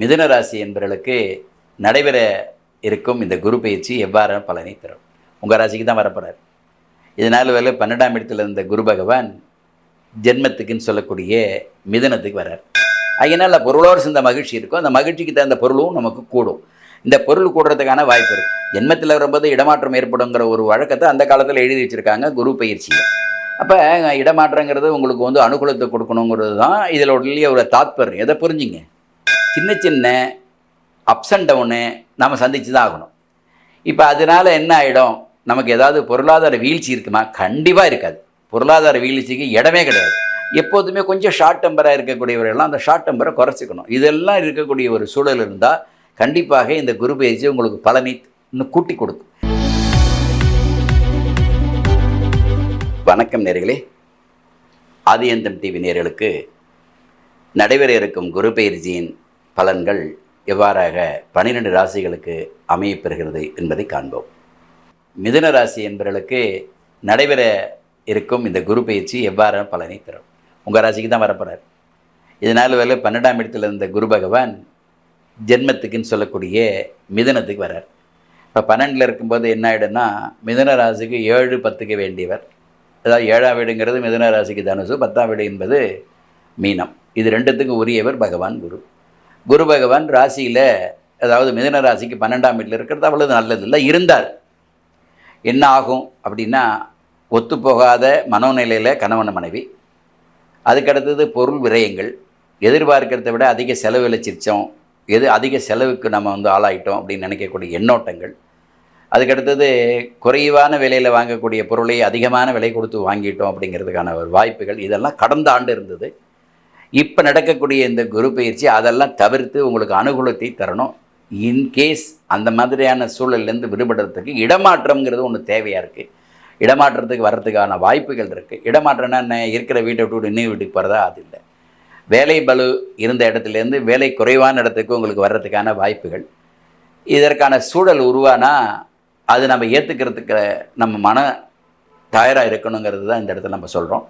மிதுன ராசி என்பவர்களுக்கு நடைபெற இருக்கும் இந்த குரு பயிற்சி எவ்வாறு பலனை தரும்? உங்கள் ராசிக்கு தான் வரப்போகிறார் இதனால் வேலை பன்னெண்டாம் இடத்துல இருந்த குரு பகவான் ஜென்மத்துக்குன்னு சொல்லக்கூடிய மிதுனத்துக்கு வரார் அதனால் பொருளோடு சேர்ந்த மகிழ்ச்சி இருக்கும். அந்த மகிழ்ச்சிக்கு தகுந்த பொருளும் நமக்கு கூடும். இந்த பொருள் கூடுறதுக்கான வாய்ப்பு இருக்கும். ஜென்மத்தில் வரும்போது இடமாற்றம் ஏற்படுங்கிற ஒரு வழக்கத்தை அந்த காலத்தில் எழுதி வச்சுருக்காங்க குரு பயிற்சியில். அப்போ இடமாற்றங்கிறது உங்களுக்கு வந்து அனுகூலத்தை கொடுக்கணுங்கிறது தான் இதில் உள்ள ஒரு தாத்பரியம். எதை புரிஞ்சுங்க? சின்ன சின்ன அப்ஸ் அண்ட் டவுனு நம்ம சந்தித்து தான் ஆகணும் இப்போ அதனால் என்ன ஆகிடும் நமக்கு ஏதாவது பொருளாதார வீழ்ச்சி இருக்குமா? கண்டிப்பாக இருக்காது. பொருளாதார வீழ்ச்சிக்கு இடமே கிடையாது. எப்போதுமே கொஞ்சம் ஷார்ட் டெம்பராக இருக்கக்கூடியவரெல்லாம் அந்த ஷார்ட் டெம்பரை குறைச்சிக்கணும். இதெல்லாம் இருக்கக்கூடிய ஒரு சூழல் இருந்தால் கண்டிப்பாக இந்த குரு பயிற்சி உங்களுக்கு பலனை இன்னும் கூட்டி கொடுக்கும். வணக்கம் நேர்களே. ஆதியந்தம் டிவி நேர்களுக்கு நடைபெற இருக்கும் குரு பயிற்சியின் பலன்கள் எவ்வாறாக பனிரெண்டு ராசிகளுக்கு அமையப்பெறுகிறது என்பதை காண்போம். மிதுன ராசி என்பவர்களுக்கு நடைபெற இருக்கும் இந்த குரு பயிற்சி எவ்வாறு பலனை தரும்? உங்கள் ராசிக்கு தான் வரப்போகிறார் இதனால் வேலை பன்னெண்டாம் இடத்துல இருந்த குரு பகவான் ஜென்மத்துக்குன்னு சொல்லக்கூடிய மிதுனத்துக்கு வரார் இப்போ பன்னெண்டில் இருக்கும்போது என்ன ஆகிடும்னா மிதுன ராசிக்கு ஏழு பத்துக்கு வேண்டியவர். அதாவது ஏழாம் வீடுங்கிறது மிதுன ராசிக்கு தனுசு பத்தாம் வீடு என்பது மீனம். இது ரெண்டுத்துக்கும் உரியவர் பகவான் குரு. குரு பகவான் ராசியில் அதாவது மிதன ராசிக்கு பன்னெண்டாம் வீட்டில் இருக்கிறது அவ்வளவு நல்லதில்லை இருந்தார் என்ன ஆகும் அப்படின்னா ஒத்துப்போகாத மனோநிலையில் கணவன் மனைவி அதுக்கடுத்தது பொருள் விரயங்கள் எதிர்பார்க்கிறத விட அதிக செலவு இழைச்சிருச்சோம் எது அதிக செலவுக்கு நம்ம வந்து ஆளாயிட்டோம் அப்படின்னு நினைக்கக்கூடிய எண்ணோட்டங்கள் அதுக்கடுத்தது குறைவான விலையில் வாங்கக்கூடிய பொருளை அதிகமான விலை கொடுத்து வாங்கிட்டோம் அப்படிங்கிறதுக்கான ஒரு வாய்ப்புகள் இதெல்லாம் கடந்த ஆண்டு இருந்தது. இப்போ நடக்கக்கூடிய இந்த குரு பயிற்சி அதெல்லாம் தவிர்த்து உங்களுக்கு அனுகூலத்தை தரணும். இன்கேஸ் அந்த மாதிரியான சூழல்லேருந்து விடுபடுறதுக்கு இடமாற்றம்ங்கிறது ஒன்று தேவையாக இருக்குது இடமாற்றத்துக்கு வர்றதுக்கான வாய்ப்புகள் இருக்குது இடமாற்றம்னா என்ன? இருக்கிற வீட்டை விட்டு இன்னும் வீட்டுக்கு போகிறதா அது இல்லை. வேலை பலு இருந்த இடத்துலேருந்து வேலை குறைவான இடத்துக்கு உங்களுக்கு வர்றதுக்கான வாய்ப்புகள். இதற்கான சூழல் உருவானா அது நம்ம ஏற்றுக்கிறதுக்கு நம்ம மன தயாராக இருக்கணுங்கிறது தான் இந்த இடத்துல நம்ம சொல்கிறோம்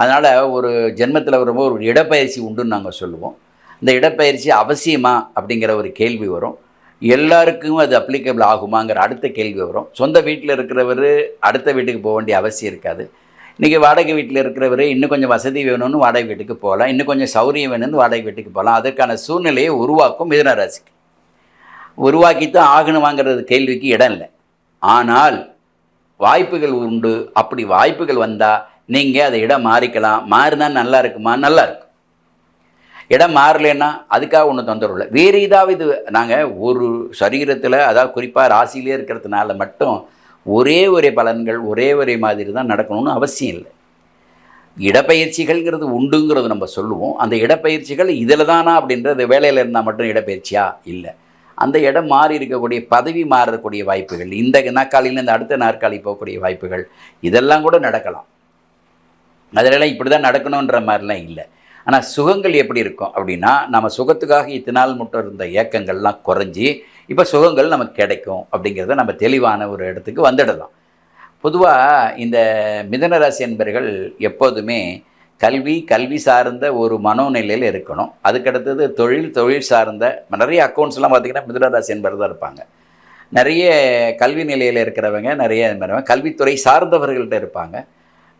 அதனால் ஒரு ஜென்மத்தில் வரும்போது ஒரு இடப்பயிற்சி உண்டுன்னு நாங்கள் சொல்லுவோம். இந்த இடப்பயிற்சி அவசியமா அப்படிங்கிற ஒரு கேள்வி வரும். எல்லாருக்கும் அது அப்ளிகபிள் ஆகுமாங்கிற அடுத்த கேள்வி வரும். சொந்த வீட்டில் இருக்கிறவர் அடுத்த வீட்டுக்கு போக வேண்டிய அவசியம் இருக்காது. இன்றைக்கி வாடகை வீட்டில் இருக்கிறவர் இன்னும் கொஞ்சம் வசதி வேணும்னு வாடகை வீட்டுக்கு போகலாம். இன்னும் கொஞ்சம் சௌரியம் வேணும்னு வாடகை வீட்டுக்கு போகலாம். அதற்கான சூழ்நிலையை உருவாக்கும் மிதனராசிக்கு. உருவாக்கி உருவாக்கித்தான் ஆகணுமாங்கிறது கேள்விக்கு இடம் இல்லை. ஆனால் வாய்ப்புகள் உண்டு. அப்படி வாய்ப்புகள் வந்தால் நீங்கள் அதை இடம் மாறிக்கலாம். மாறினா நல்லா இருக்குமா? நல்லா இருக்கும். இடம் மாறலைன்னா அதுக்காக ஒன்றும் தொந்தரவு இல்லை. வேறு ஏதாவது நாங்கள் ஒரு சரீரத்தில் அதாவது குறிப்பாக ராசியிலே இருக்கிறதுனால மட்டும் ஒரே ஒரே பலன்கள் ஒரே ஒரே மாதிரி தான் நடக்கணும்னு அவசியம் இல்லை. இடப்பயிற்சிகள்ங்கிறது உண்டுங்கிறது நம்ம சொல்லுவோம். அந்த இடப்பயிற்சிகள் இதில் தானா அப்படின்றது வேலையில் இருந்தால் மட்டும் இடப்பயிற்சியா? இல்லை. அந்த இடம் மாறி இருக்கக்கூடிய பதவி மாறக்கூடிய வாய்ப்புகள் இந்த நாற்காலியிலேருந்து அடுத்த நாற்காலி போகக்கூடிய வாய்ப்புகள் இதெல்லாம் கூட நடக்கலாம். அதிலெல்லாம் இப்படி தான் நடக்கணுன்ற மாதிரிலாம் இல்லை. ஆனால் சுகங்கள் எப்படி இருக்கும் அப்படின்னா நம்ம சுகத்துக்காக இத்தனை நாள் மட்டும் இருந்த ஏக்கங்கள்லாம் குறைஞ்சி இப்போ சுகங்கள் நமக்கு கிடைக்கும் அப்படிங்கிறத நம்ம தெளிவான ஒரு இடத்துக்கு வந்துடலாம். பொதுவாக இந்த மிதனராசி என்பர்கள் எப்போதுமே கல்வி கல்வி சார்ந்த ஒரு மனோநிலையில் இருக்கணும். அதுக்கடுத்தது தொழில் தொழில் சார்ந்த நிறைய அக்கௌண்ட்ஸ்லாம் பார்த்திங்கன்னா மிதனராசி என்பர் தான் இருப்பாங்க. நிறைய கல்வி நிலையில் இருக்கிறவங்க நிறைய இது மாதிரி கல்வித்துறை சார்ந்தவர்கள்ட்ட இருப்பாங்க.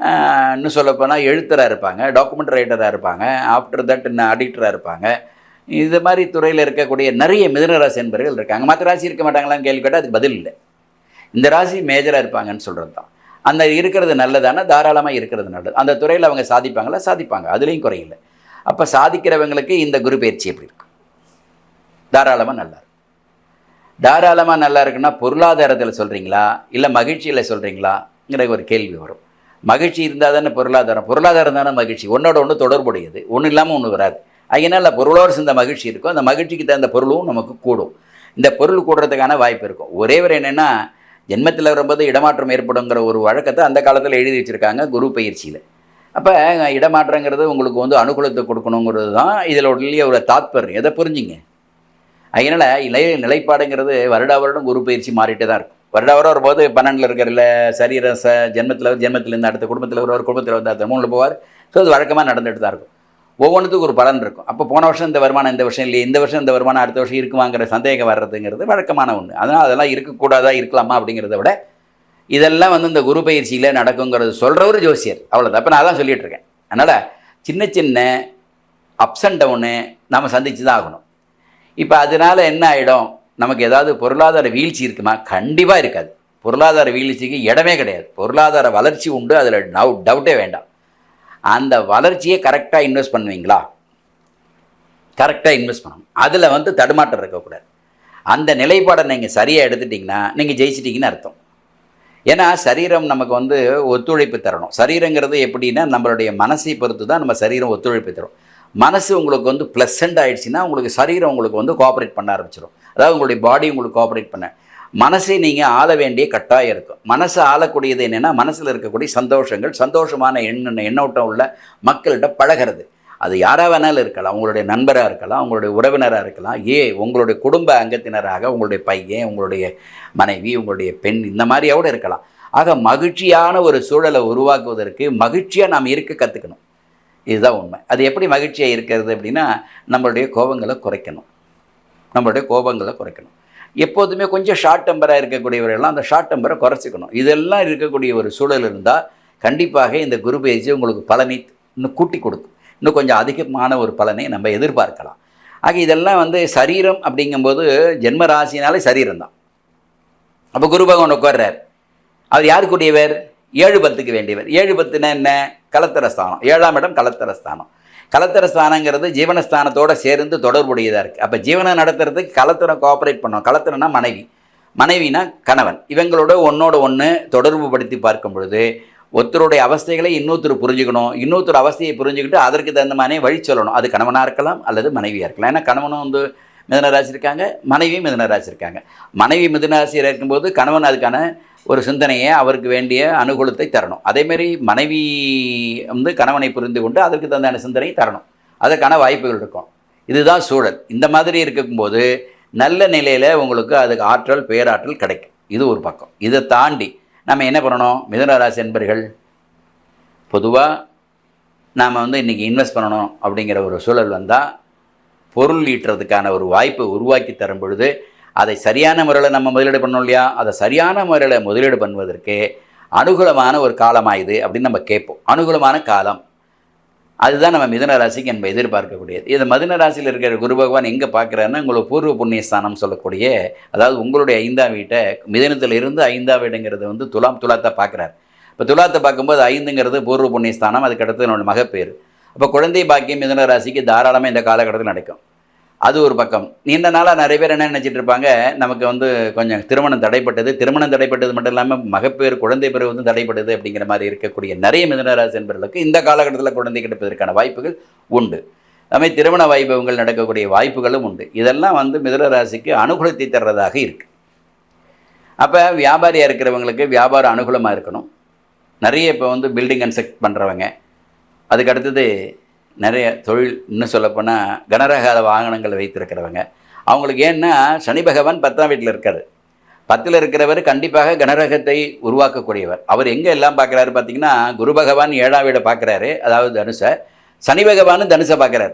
இன்னும் சொல்லப்போனால் எழுத்தராக இருப்பாங்க டாக்குமெண்ட் ரைட்டராக இருப்பாங்க ஆஃப்டர் தட் இன்னும் ஆடிட்டராக இருப்பாங்க. இது மாதிரி துறையில் இருக்கக்கூடிய நிறைய மிதனராசி என்பர்கள் இருக்காங்க. மற்ற ராசி இருக்க மாட்டாங்களான்னு கேள்வி கேட்டால் அதுக்கு பதில் இல்லை. இந்த ராசி மேஜராக இருப்பாங்கன்னு சொல்கிறது தான் அந்த இருக்கிறது நல்லதானா? தாராளமாக இருக்கிறது நல்லது. அந்த துறையில் அவங்க சாதிப்பாங்களா? சாதிப்பாங்க. அதுலேயும் குறையில்லை. அப்போ சாதிக்கிறவங்களுக்கு இந்த குரு பயிற்சி எப்படி இருக்கும் தாராளமாக நல்லா இருக்கும் தாராளமாக நல்லா இருக்குன்னா பொருளாதாரத்தில் சொல்கிறீங்களா இல்லை மகிழ்ச்சியில் சொல்கிறீங்களாங்கிற ஒரு கேள்வி வரும். மகிழ்ச்சி இருந்தால் தானே பொருளாதாரம்? பொருளாதாரம் தானே மகிழ்ச்சி. ஒன்றோட ஒன்று தொடர்புடையது. ஒன்றும் இல்லாமல் ஒன்று வராது. அதனால் பொருளோடு சேர்ந்த மகிழ்ச்சி இருக்கும். அந்த மகிழ்ச்சிக்கு தகுந்த பொருளும் நமக்கு கூடும். இந்த பொருள் கூடுறதுக்கான வாய்ப்பு இருக்கும். ஒரே ஒரு என்னென்னா ஜென்மத்தில் வரும்போது இடமாற்றம் ஏற்படுங்கிற ஒரு வழக்கத்தை அந்த காலத்தில் எழுதி வச்சுருக்காங்க குரு பயிற்சியில். அப்போ இடமாற்றங்கிறது உங்களுக்கு வந்து அனுகூலத்தை கொடுக்கணுங்கிறது தான் இதில் உள்ள ஒரு தாத்பரியம். எதை புரிஞ்சுங்க? அதனால் இலை நிலைப்பாடுங்கிறது வருடா வருடம் குரு பயிற்சி மாறிட்டே தான் இருக்கும். வருடாவரம் வரும்போது பன்னெண்டில் இருக்கிற சரீர ச ஜென்மத்தில் ஜென்மத்திலேருந்து அடுத்த குடும்பத்தில் ஒரு குடும்பத்தில் வந்து அடுத்த மூணில் போவார். ஸோ அது வழக்கமாக நடந்துட்டு தான் இருக்கும். ஒவ்வொன்றுத்துக்கும் ஒரு பலன் இருக்கும். அப்போ போன வருஷம் இந்த வருமானம் இந்த வருஷம் இல்லையே இந்த வருஷம் இந்த வருமானம் அடுத்த வருஷம் இருக்குமாங்கிற சந்தேகம் வர்றதுங்கிறது வழக்கமான ஒன்று அதனால் அதெல்லாம் இருக்கக்கூடாதா இருக்கலாமா அப்படிங்கிறத விட இதெல்லாம் வந்து இந்த குரு பயிற்சியில் நடக்குங்கிறது சொல்கிறவர் ஜோசியர். அவ்வளோதான் அப்போ நான் தான் சொல்லிகிட்டு இருக்கேன். அதனால் சின்ன சின்ன அப்ஸ் அண்ட் டவுனு நம்ம சந்திச்சு தான் ஆகணும். இப்போ அதனால என்ன ஆகிடும் நமக்கு ஏதாவது பொருளாதார வீழ்ச்சி இருக்குமா? கண்டிப்பாக இருக்காது. பொருளாதார வீழ்ச்சிக்கு இடமே கிடையாது. பொருளாதார வளர்ச்சி உண்டு அதில் டவு டவுட்டே வேண்டாம். அந்த வளர்ச்சியை கரெக்டாக இன்வெஸ்ட் பண்ணுவீங்களா? கரெக்டாக இன்வெஸ்ட் பண்ணணும். அதில் வந்து தடுமாற்றம் இருக்கக்கூடாது. அந்த நிலைப்பாடை நீங்கள் சரியாக எடுத்துட்டிங்கன்னா நீங்கள் ஜெயிச்சிட்டிங்கன்னு அர்த்தம். ஏன்னா சரீரம் நமக்கு வந்து ஒத்துழைப்பு தரணும். சரீரங்கிறது எப்படின்னா நம்மளுடைய மனசை பொறுத்து தான் நம்ம சரீரம் ஒத்துழைப்பு தரும். மனசு உங்களுக்கு வந்து ப்ளசண்ட் ஆகிடுச்சின்னா உங்களுக்கு சரீரம் உங்களுக்கு வந்து கோஆப்ரேட் பண்ண ஆரம்பிச்சிடும் அதாவது உங்களுடைய பாடி உங்களுக்கு கோஆப்ரேட் பண்ண. மனசை நீங்கள் ஆள வேண்டிய கட்டாயம் இருக்கும் மனசை ஆளக்கூடியது என்னென்னா மனசில் இருக்கக்கூடிய சந்தோஷங்கள் சந்தோஷமான எண்ண எண்ணோட்டம் உள்ள மக்கள்கிட்ட பழகிறது. அது யாராக வேணாலும் இருக்கலாம். உங்களுடைய நண்பராக இருக்கலாம் உங்களுடைய உறவினராக இருக்கலாம். ஏ உங்களுடைய குடும்ப அங்கத்தினராக உங்களுடைய பையன் உங்களுடைய மனைவி உங்களுடைய பெண் இந்த மாதிரியோடு இருக்கலாம். ஆக மகிழ்ச்சியான ஒரு சூழலை உருவாக்குவதற்கு மகிழ்ச்சியாக நாம் இருக்க கற்றுக்கணும் இதுதான் உண்மை. அது எப்படி மகிழ்ச்சியாக இருக்கிறது அப்படின்னா நம்மளுடைய கோபங்களை குறைக்கணும். நம்மளுடைய கோபங்களை குறைக்கணும். எப்போதுமே கொஞ்சம் ஷார்ட் டெம்பராக இருக்கக்கூடியவரெல்லாம் அந்த ஷார்ட் டெம்பரை குறைச்சிக்கணும். இதெல்லாம் இருக்கக்கூடிய ஒரு சூழல் இருந்தால் கண்டிப்பாக இந்த குரு பயிற்சி உங்களுக்கு பலனை இன்னும் கூட்டி கொடுக்கும். இன்னும் கொஞ்சம் அதிகமான ஒரு பலனை நம்ம எதிர்பார்க்கலாம். ஆக இதெல்லாம் வந்து சரீரம் அப்படிங்கும்போது ஜென்ம ராசினாலே சரீரம் தான். அப்போ குரு பகவான் உட்கார்றார். அவர் யாருக்குரியவர் ஏழு பத்துக்கு வேண்டியவர். ஏழு பத்துனா என்ன? கலத்தரஸ்தானம் ஏழாம் இடம் கலத்தரஸ்தானம் கலத்தரஸ்தானங்கிறது ஜீவனஸ்தானத்தோடு சேர்ந்து தொடர்புடையதாக இருக்குது அப்போ ஜீவனை நடத்துறதுக்கு கலத்தரம் கோஆப்ரேட் பண்ணோம். கலத்தரம்னா மனைவி. மனைவினா கணவன். இவங்களோட ஒன்றோட ஒன்று தொடர்பு படுத்தி பார்க்கும் பொழுது ஒருத்தருடைய அவஸ்தைகளை இன்னொருத்தர் புரிஞ்சுக்கணும். இன்னொருத்தர் அவஸ்தையை புரிஞ்சுக்கிட்டு அதற்கு தகுந்த மாதிரி வழி சொல்லணும். அது கணவனாக இருக்கலாம் அல்லது மனைவியாக இருக்கலாம். ஏன்னா கணவனும் வந்து மிதனராசி இருக்காங்க மனைவியும் மிதனராசி இருக்காங்க. மனைவி மிதனராசியில் இருக்கும்போது கணவன் அதுக்கான ஒரு சிந்தனையை அவருக்கு வேண்டிய அனுகூலத்தை தரணும். அதேமாரி மனைவி வந்து கணவனை புரிந்து கொண்டு அதற்கு தந்தான சிந்தனையை தரணும். அதற்கான வாய்ப்புகள் இருக்கும். இதுதான் சூழல். இந்த மாதிரி இருக்கும்போது நல்ல நிலையில் உங்களுக்கு அதுக்கு ஆற்றல் பேராற்றல் கிடைக்கும். இது ஒரு பக்கம். இதை தாண்டி நம்ம என்ன பண்ணணும்? மிதனராசி என்பர்கள் பொதுவாக நாம் வந்து இன்றைக்கி இன்வெஸ்ட் பண்ணணும் அப்படிங்கிற ஒரு சூழல் வந்தால் பொருள் ஈட்டுறதுக்கான ஒரு வாய்ப்பை உருவாக்கி தரும் பொழுது அதை சரியான முறையில் நம்ம முதலீடு பண்ணோம் இல்லையா? அதை சரியான முறையில் முதலீடு பண்ணுவதற்கு அனுகூலமான ஒரு காலமாக இது அப்படின்னு நம்ம கேட்போம். அனுகூலமான காலம். அதுதான் நம்ம மிதன ராசிக்கு நம்ம எதிர்பார்க்கக்கூடியது. இது மதுன ராசியில் இருக்கிற குரு பகவான் எங்கே பார்க்குறாருன்னா உங்களுக்கு பூர்வ புண்ணியஸ்தானம் சொல்லக்கூடிய அதாவது உங்களுடைய ஐந்தாம் வீட்டை மிதனத்தில் இருந்து ஐந்தாம் வீடுங்கிறது வந்து துலாம் துலாத்தை பார்க்குறாரு. இப்போ துலாத்தை பார்க்கும்போது ஐந்துங்கிறது பூர்வ புண்ணியஸ்தானம் அதுக்கடுத்து என்னோட மகப்பேர் அப்போ குழந்தை பாக்கியம் மிதன ராசிக்கு தாராளமாக இந்த காலகட்டத்தில் நடக்கும். அது ஒரு பக்கம். நீண்ட நாளாக நிறைய பேர் என்ன நினச்சிட்டு இருப்பாங்க? நமக்கு வந்து கொஞ்சம் திருமணம் தடைப்பட்டது. திருமணம் தடைப்பட்டது மட்டும் இல்லாமல் மகப்பேறு குழந்தை பிறகு வந்து தடைப்பட்டது அப்படிங்கிற மாதிரி இருக்கக்கூடிய நிறைய மிதனராசி என்பவர்களுக்கு இந்த காலகட்டத்தில் குழந்தை கிடைப்பதற்கான வாய்ப்புகள் உண்டு. அதுமாதிரி திருமண வைபவங்கள் நடக்கக்கூடிய வாய்ப்புகளும் உண்டு. இதெல்லாம் வந்து மிதனராசிக்கு அனுகூலத்தை தர்றதாக இருக்குது அப்போ வியாபாரியாக இருக்கிறவங்களுக்கு வியாபாரம் அனுகூலமாக இருக்கணும். நிறைய இப்போ வந்து பில்டிங் கன்ஸ்ட்ரக்ட் பண்ணுறவங்க அதுக்கு அடுத்தது நிறைய தொழில் இன்னும் சொல்லப்போனால் கனரக வாகனங்கள் வைத்திருக்கிறவங்க. அவங்களுக்கு ஏன்னா சனி பகவான் பத்தாம் வீட்டில் இருக்கார். பத்தில் இருக்கிறவர் கண்டிப்பாக கனரகத்தை உருவாக்கக்கூடியவர். அவர் எங்கே எல்லாம் பார்க்குறாரு பார்த்தீங்கன்னா குரு பகவான் ஏழாம் வீடை பார்க்குறாரு அதாவது தனுசை. சனி பகவானும் தனுசை பார்க்குறாரு.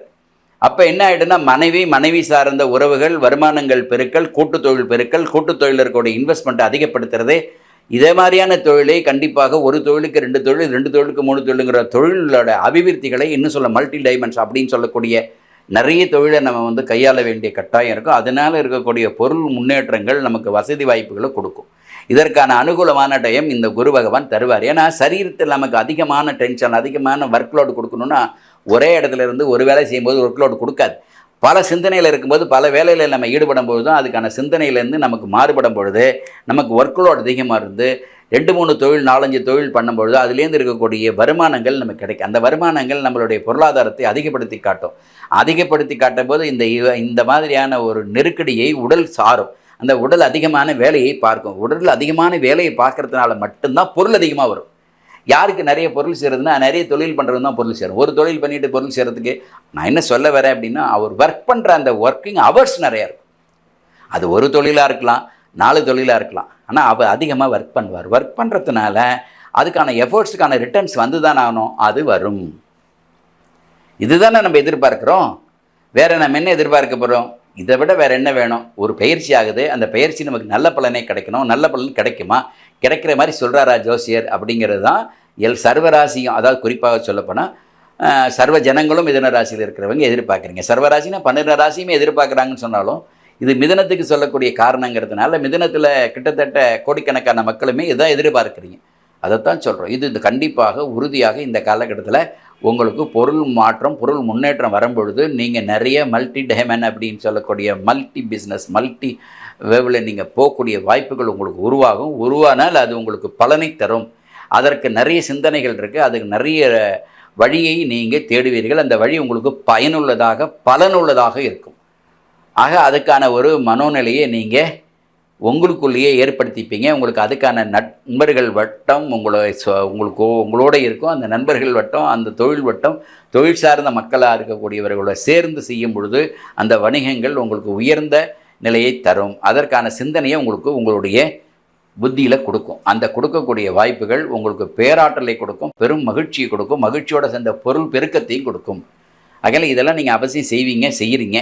அப்போ என்ன ஆகிடுன்னா மனைவி மனைவி சார்ந்த உறவுகள் வருமானங்கள் பெருக்கல் கூட்டுத்தொழில் பெருக்கல் கூட்டுத் இருக்கக்கூடிய இன்வெஸ்ட்மெண்ட்டை அதிகப்படுத்துறதே இதே மாதிரியான தொழிலை கண்டிப்பாக ஒரு தொழிலுக்கு ரெண்டு தொழில் ரெண்டு தொழிலுக்கு மூணு தொழிலுங்கிற தொழிலோட அபிவிருத்திகளை இன்னும் சொல்ல மல்டி டைமண்ட்ஸ் அப்படின்னு சொல்லக்கூடிய நிறைய தொழிலை நம்ம வந்து கையாள வேண்டிய கட்டாயம் இருக்கும். அதனால் இருக்கக்கூடிய பொருள் முன்னேற்றங்கள் நமக்கு வசதி வாய்ப்புகளை கொடுக்கும். இதற்கான அனுகூலமான டைம் இந்த குரு பகவான் தருவார். ஏன்னா சரீரத்தில் நமக்கு அதிகமான டென்ஷன் அதிகமான ஒர்க் லோடு கொடுக்கணும்னா ஒரே இடத்துல இருந்து ஒரு வேலை செய்யும்போது ஒர்க் லோடு கொடுக்காது. பல சிந்தனையில் இருக்கும்போது பல வேலையில் நம்ம ஈடுபடும் பொழுது அதுக்கான சிந்தனையிலேருந்து நமக்கு மாறுபடும் பொழுது நமக்கு ஒர்க் லோட் அதிகமாக இருந்து ரெண்டு மூணு தொழில் நாலஞ்சு தொழில் பண்ணும்பொழுது அதுலேருந்து இருக்கக்கூடிய வருமானங்கள் நமக்கு கிடைக்கும். அந்த வருமானங்கள் நம்மளுடைய பொருளாதாரத்தை அதிகப்படுத்தி காட்டும். அதிகப்படுத்தி காட்டும் போது இந்த இவ- இந்த மாதிரியான ஒரு நெருக்கடியை உடல் சாரும். அந்த உடல் அதிகமான வேலையை பார்க்கும். உடல் அதிகமான வேலையை பார்க்கறதுனால மட்டும்தான் பொருள் அதிகமாக வரும். யாருக்கு நிறைய பொருள் சேருதுன்னா நிறைய தொழில் பண்ணுறது தான் பொருள் சேரும். ஒரு தொழில் பண்ணிட்டு பொருள் சேரத்துக்கு நான் என்ன சொல்ல வரேன் அப்படின்னா அவர் ஒர்க் பண்ணுற அந்த ஒர்க்கிங் ஹவர்ஸ் நிறையா இருக்கும். அது ஒரு தொழிலாக இருக்கலாம் நாலு தொழிலாக இருக்கலாம். ஆனால் அவர் அதிகமாக ஒர்க் பண்ணுவார். ஒர்க் பண்ணுறதுனால அதுக்கான எஃபர்ட்ஸுக்கான ரிட்டர்ன்ஸ் வந்து தான் ஆகணும் அது வரும். இதுதானே நம்ம எதிர்பார்க்குறோம். வேறு நம்ம என்ன எதிர்பார்க்க போகிறோம் இதை விட வேறு என்ன வேணும்? ஒரு பயிற்சி ஆகுது. அந்த பயிற்சி நமக்கு நல்ல பலனே கிடைக்கணும். நல்ல பலன் கிடைக்குமா? கிடைக்கிற மாதிரி சொல்கிறாரா ஜோசியர் அப்படிங்கிறது தான் எல் சர்வராசியும் அதாவது குறிப்பாக சொல்லப்போனால் சர்வ ஜனங்களும் மிதன ராசியில் இருக்கிறவங்க எதிர்பார்க்குறீங்க. சர்வராசினா பன்னிரெண்டு ராசியுமே எதிர்பார்க்குறாங்கன்னு சொன்னாலும் இது மிதனத்துக்கு சொல்லக்கூடிய காரணங்கிறதுனால மிதனத்தில் கிட்டத்தட்ட கோடிக்கணக்கான மக்களுமே இதான் எதிர்பார்க்குறீங்க. அதைத்தான் சொல்கிறோம் இது இது கண்டிப்பாக உறுதியாக இந்த காலகட்டத்தில் உங்களுக்கு பொருள் மாற்றம் பொருள் முன்னேற்றம் வரும்பொழுது நீங்கள் நிறைய மல்டி டைமன் அப்படின்னு சொல்லக்கூடிய மல்டி பிஸ்னஸ் மல்டி வேவில் நீங்கள் போகக்கூடிய வாய்ப்புகள் உங்களுக்கு உருவாகும். உருவானால் அது உங்களுக்கு பலனை தரும். அதற்கு நிறைய சிந்தனைகள் இருக்குது அதுக்கு நிறைய வழியை நீங்கள் தேடுவீர்கள். அந்த வழி உங்களுக்கு பயனுள்ளதாக பலனுள்ளதாக இருக்கும். ஆக அதுக்கான ஒரு மனோநிலையை நீங்கள் உங்களுக்குள்ளேயே ஏற்படுத்திப்பீங்க. உங்களுக்கு அதுக்கான நண்பர்கள் வட்டம் உங்களை உங்களுக்கு உங்களோட இருக்கும். அந்த நண்பர்கள் வட்டம் அந்த தொழில் வட்டம் தொழில் சார்ந்த மக்களாக இருக்கக்கூடியவர்களோட சேர்ந்து செய்யும் பொழுது அந்த வணிகங்கள் உங்களுக்கு உயர்ந்த நிலையை தரும். அதற்கான சிந்தனையை உங்களுக்கு உங்களுடைய புத்தியில் கொடுக்கும். அந்த கொடுக்கக்கூடிய வாய்ப்புகள் உங்களுக்கு பேராற்றலை கொடுக்கும் பெரும் மகிழ்ச்சியை கொடுக்கும் மகிழ்ச்சியோட சேர்ந்த பொருள் பெருக்கத்தையும் கொடுக்கும். அதனால் இதெல்லாம் நீங்கள் அவசியம் செய்வீங்க செய்கிறீங்க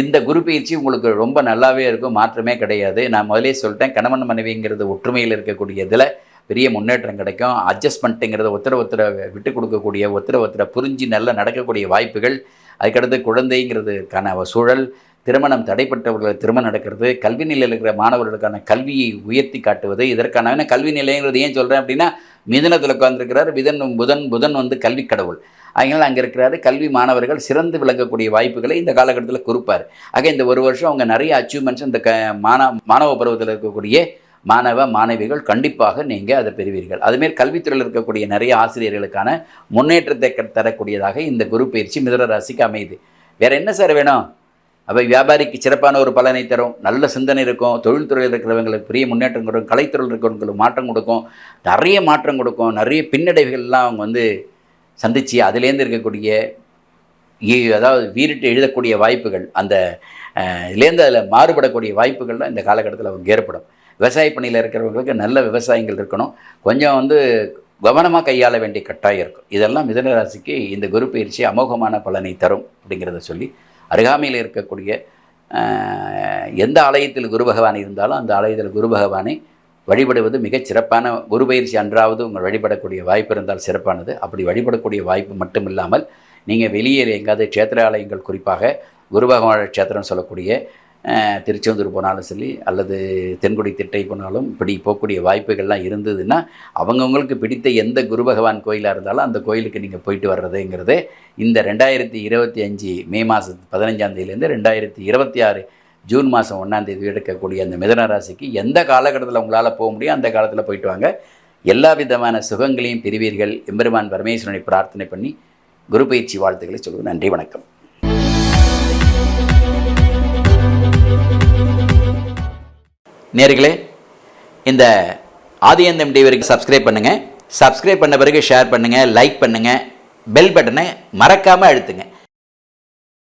இந்த குரு பயிற்சி உங்களுக்கு ரொம்ப நல்லாவே இருக்கும் மாற்றமே கிடையாது. நான் முதலே சொல்லிட்டேன் கணவன் மனைவிங்கிறது ஒற்றுமையில் இருக்கக்கூடிய இதில் பெரிய முன்னேற்றம் கிடைக்கும். அட்ஜஸ்ட்மெண்ட்டுங்கிறத ஒத்தர ஒத்தர விட்டு கொடுக்கக்கூடிய ஒருத்தர ஒத்தர புரிஞ்சு நல்லா நடக்கக்கூடிய வாய்ப்புகள். அதுக்கடுத்து குழந்தைங்கிறதுக்கான சூழல் திருமணம் தடைப்பட்டவர்கள் திருமணம் நடக்கிறது கல்வி நிலையில் இருக்கிற மாணவர்களுக்கான கல்வியை உயர்த்தி காட்டுவது இதற்கான கல்வி நிலையங்கிறது ஏன் சொல்கிறேன் அப்படின்னா மிதனத்தில் உட்காந்துருக்கிறார் மிதன் புதன் புதன் வந்து கல்வி கடவுள். அதனால் அங்கே இருக்கிறாரு கல்வி மாணவர்கள் சிறந்து விளங்கக்கூடிய வாய்ப்புகளை இந்த காலகட்டத்தில் கொடுப்பார். ஆக இந்த ஒரு வருஷம் அவங்க நிறைய அச்சீவ்மெண்ட்ஸ் இந்த க மாணவ மாணவ பருவத்தில் இருக்கக்கூடிய மாணவ மாணவிகள் கண்டிப்பாக நீங்கள் அதை பெறுவீர்கள். அதுமாரி கல்வித்துறையில் இருக்கக்கூடிய நிறைய ஆசிரியர்களுக்கான முன்னேற்றத்தை தரக்கூடியதாக இந்த குரு பயிற்சி மிதுன ராசிக்கு அமையுது. வேறு என்ன சார் வேணும்? அவை வியாபாரிக்கு சிறப்பான ஒரு பலனை தரும். நல்ல சிந்தனை இருக்கும். தொழில்துறையில் இருக்கிறவங்களுக்கு பெரிய முன்னேற்றம் கொடுக்கும். கலைத்துறையில் இருக்கிறவங்களுக்கு மாற்றம் கொடுக்கும். நிறைய மாற்றம் கொடுக்கும். நிறைய பின்னடைவுகள்லாம் அவங்க வந்து சந்தித்து அதுலேருந்து இருக்கக்கூடிய அதாவது வீரிட்டு எழுதக்கூடிய வாய்ப்புகள் அந்த இதுலேருந்து அதில் மாறுபடக்கூடிய வாய்ப்புகள்லாம் இந்த காலகட்டத்தில் அவங்க ஏற்படும். விவசாய பணியில் இருக்கிறவங்களுக்கு நல்ல விவசாயங்கள் இருக்கணும். கொஞ்சம் வந்து கவனமாக கையாள வேண்டிய கட்டாயம் இருக்கும். இதெல்லாம் மிதனராசிக்கு இந்த குரு பயிற்சி அமோகமான பலனை தரும் அப்படிங்கிறத சொல்லி அருகாமையில் இருக்கக்கூடிய எந்த ஆலயத்தில் குரு பகவான் இருந்தாலும் அந்த ஆலயத்தில் குரு பகவானை வழிபடுவது மிகச் சிறப்பான குரு பயிற்சி அன்றாவது உங்கள் வழிபடக்கூடிய வாய்ப்பு இருந்தால் சிறப்பானது. அப்படி வழிபடக்கூடிய வாய்ப்பு மட்டும் இல்லாமல் நீங்கள் வெளியே எங்காவது க்ஷேத்திராலயங்கள் குறிப்பாக குரு பகவான க்ஷேத்திரம் சொல்லக்கூடிய திருச்செந்தூர் போனாலும் சரி அல்லது தென்குடி திட்டை போனாலும் இப்படி போகக்கூடிய வாய்ப்புகள்லாம் இருந்ததுன்னா அவங்கவுங்களுக்கு பிடித்த எந்த குரு பகவான் கோயிலாக இருந்தாலும் அந்த கோயிலுக்கு நீங்கள் போயிட்டு வர்றதுங்கிறது இந்த ரெண்டாயிரத்தி இருபத்தி அஞ்சு மே மாதம் பதினஞ்சாம் தேதியிலேருந்து ரெண்டாயிரத்தி இருபத்தி ஆறு ஜூன் மாதம் ஒன்றாம் எடுக்கக்கூடிய அந்த மிதன ராசிக்கு எந்த காலகட்டத்தில் உங்களால் போக முடியும் அந்த காலத்தில் போயிட்டு வாங்க. எல்லா விதமான சுகங்களையும் பெறுவீர்கள். எம்பெருமான் பரமேஸ்வரனை பிரார்த்தனை பண்ணி குரு பயிற்சி வாழ்த்துக்களை சொல்லுவேன் நன்றி வணக்கம். நேர்களே இந்த ஆதியந்தம் டிவிக்கு சப்ஸ்கிரைப் பண்ணுங்கள் சப்ஸ்கிரைப் பண்ண பிறகு ஷேர் பண்ணுங்கள் லைக் பண்ணுங்கள் பெல் பட்டனை மறக்காமல் அழுத்துங்க.